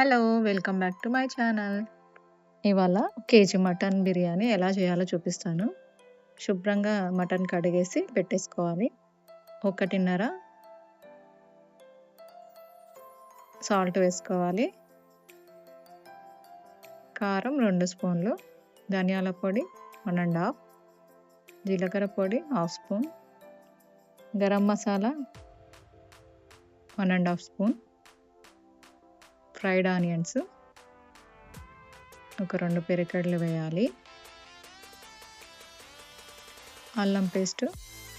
Hello! Welcome back to my channel. ఇవాళ KG mutton biryani ఎలా చేయాలో చూపిస్తాను. శుభ్రంగా మటన్ కడిగేసి పెట్టేసుకోవాలి. 1:30 సాల్ట్ వేసుకోవాలి. కారం రెండు స్పూన్లు, ధనియాల పొడి వన్ అండ్ హాఫ్ జీలకర్ర పొడి half spoon, garam masala one and half spoon, fried onions ఒక రెండు పెరికడలు వేయాలి. అల్లం పేస్ట్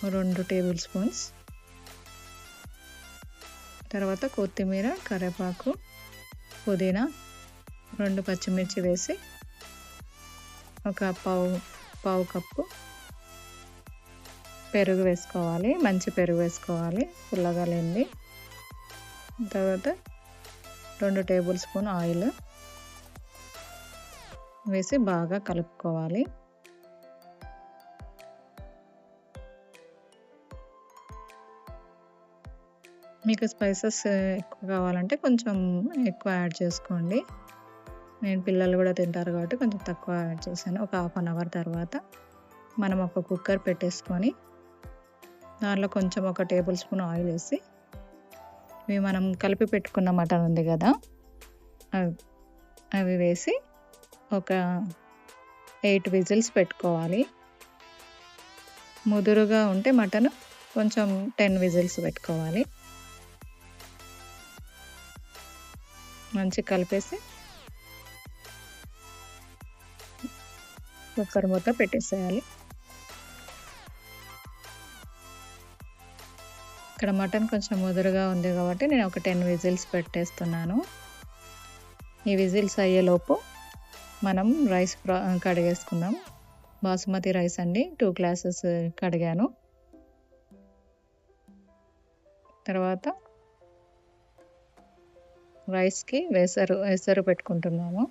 రెండు టేబుల్ స్పూన్స్. తర్వాత కొత్తిమీర, కరివేపాకు, పుదీనా, రెండు పచ్చిమిర్చి వేసి ఒక పావు పావు కప్పు పెరుగు వేసుకోవాలి. మంచి పెరుగు వేసుకోవాలి. పుల్లగా లేనిది. తర్వాత రెండు టేబుల్ స్పూన్ ఆయిల్ వేసి బాగా కలుపుకోవాలి. మీకు స్పైసెస్ ఎక్కువ కావాలంటే కొంచెం ఎక్కువ యాడ్ చేసుకోండి. నేను పిల్లలు కూడా తింటారు కాబట్టి కొంచెం తక్కువ యాడ్ చేశాను. ఒక హాఫ్ అన్ అవర్ తర్వాత మనం ఒక కుక్కర్ పెట్టేసుకొని దాంట్లో కొంచెం ఒక టేబుల్ స్పూన్ ఆయిల్ వేసి ఇవి మనం కలిపి పెట్టుకున్న మటన్ ఉంది కదా! అవి అవి వేసి ఒక ఎయిట్ విజిల్స్ పెట్టుకోవాలి. ముదురుగా ఉంటే మటన్ కొంచెం 10 విజిల్స్ పెట్టుకోవాలి. మంచిగా కలిపేసి కుక్కర్ మూత పెట్టేసేయాలి. ఇక్కడ మటన్ కొంచెం ముదురుగా ఉంది కాబట్టి నేను ఒక 10 విజిల్స్ పెట్టేస్తున్నాను. ఈ విజిల్స్ అయ్యేలోపు మనం రైస్ ప్ర కడిగేసుకుందాం. బాసుమతి రైస్ అండి టూ గ్లాసెస్ కడిగాను. తర్వాత రైస్‌కి వెసరు వేసరు పెట్టుకుంటున్నాము.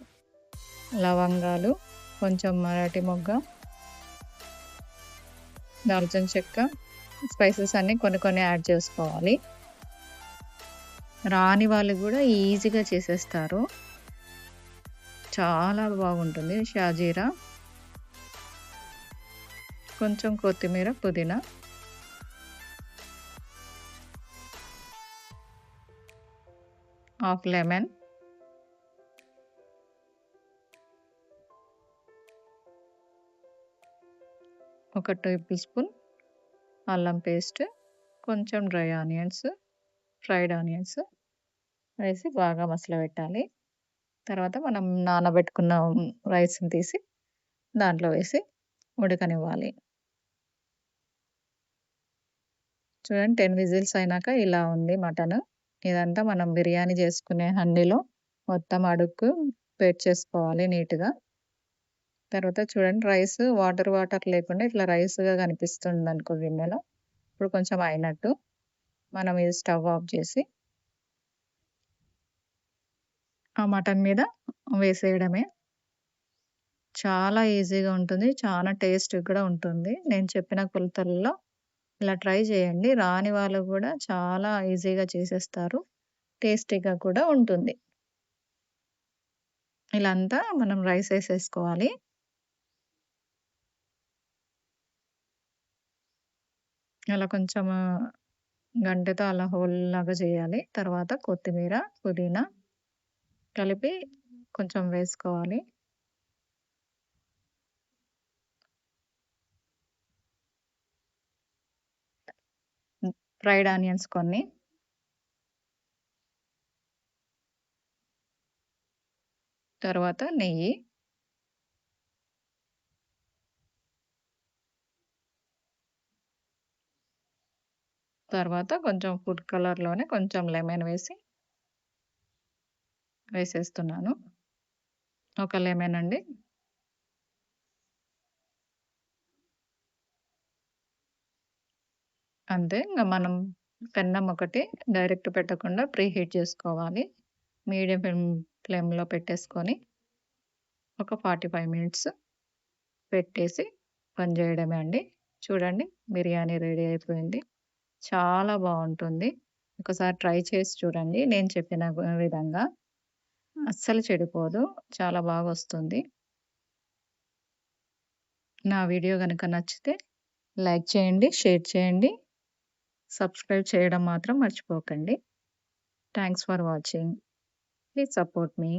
లవంగాలు, కొంచెం మరాఠీ మొగ్గ, దాల్చిన చెక్క, స్పైసెస్ అన్నీ కొన్ని కొన్ని యాడ్ చేసుకోవాలి. రాని వాళ్ళు కూడా ఈజీగా చేసేస్తారు. చాలా బాగుంటుంది. షాజీరా కొంచెం కొత్తిమీర, పుదీనా హాఫ్ లెమన్ ఒక టేబుల్ స్పూన్ అల్లం పేస్ట్, కొంచెం డ్రై ఆనియన్స్, ఫ్రైడ్ ఆనియన్స్ వేసి బాగా మసలబెట్టాలి. తర్వాత మనం నానబెట్టుకున్న రైస్‌ని తీసి దాంట్లో వేసి ఉడకనివ్వాలి. చూడండి 10 విజిల్స్ అయినాక ఇలా ఉంది మటన్. ఇదంతా మనం బిర్యానీ చేసుకునే హండీలో మొత్తం అడుక్కు పేర్చేసుకోవాలి నీట్‌గా. తర్వాత చూడండి రైస్ వాటర్ వాటర్ లేకుండా ఇట్లా రైస్‌గా కనిపిస్తుంది అనుకో గిన్నెలో. ఇప్పుడు కొంచెం అయినట్టు. మనం ఇది స్టవ్ ఆఫ్ చేసి ఆ మటన్ మీద వేసేయడమే. చాలా ఈజీగా ఉంటుంది. చాలా టేస్ట్ కూడా ఉంటుంది. నేను చెప్పిన కొలతల్లో ఇలా ట్రై చేయండి. రాని వాళ్ళు కూడా చాలా ఈజీగా చేసేస్తారు. టేస్టీగా కూడా ఉంటుంది. ఇలా అంతా మనం రైస్ వేసేసుకోవాలి అలా కొంచెం గంటెతో అలా హోల్ లాగా చేయాలి. తర్వాత కొత్తిమీర, పుదీనా కలిపి కొంచెం వేసుకోవాలి. ఫ్రైడ్ ఆనియన్స్ కొన్ని. తర్వాత నెయ్యి. తర్వాత కొంచెం ఫుడ్ కలర్‌లోనే కొంచెం లెమన్ వేసి వేసేస్తున్నాను. ఒక లెమన్ అండి. అంతే. ఇంకా మనం పెన్నం ఒకటి డైరెక్ట్ పెట్టకుండా ప్రీ హీట్ చేసుకోవాలి. మీడియం ఫ్లేమ్ ఫ్లేమ్‌లో పెట్టేసుకొని ఒక 45 మినిట్స్ పెట్టేసి పని చేయడమే అండి. చూడండి బిర్యానీ రెడీ అయిపోయింది. చాలా బావుంటుంది. ఒకసారి ట్రై చేసి చూడండి నేను చెప్పిన విధంగా. అస్సలు చెడిపోదు. చాలా బాగొస్తుంది. నా వీడియో గనక నచ్చితే లైక్ చేయండి, షేర్ చేయండి. సబ్స్క్రైబ్ చేయడం మాత్రం మర్చిపోకండి. Thanks for watching. Please support me.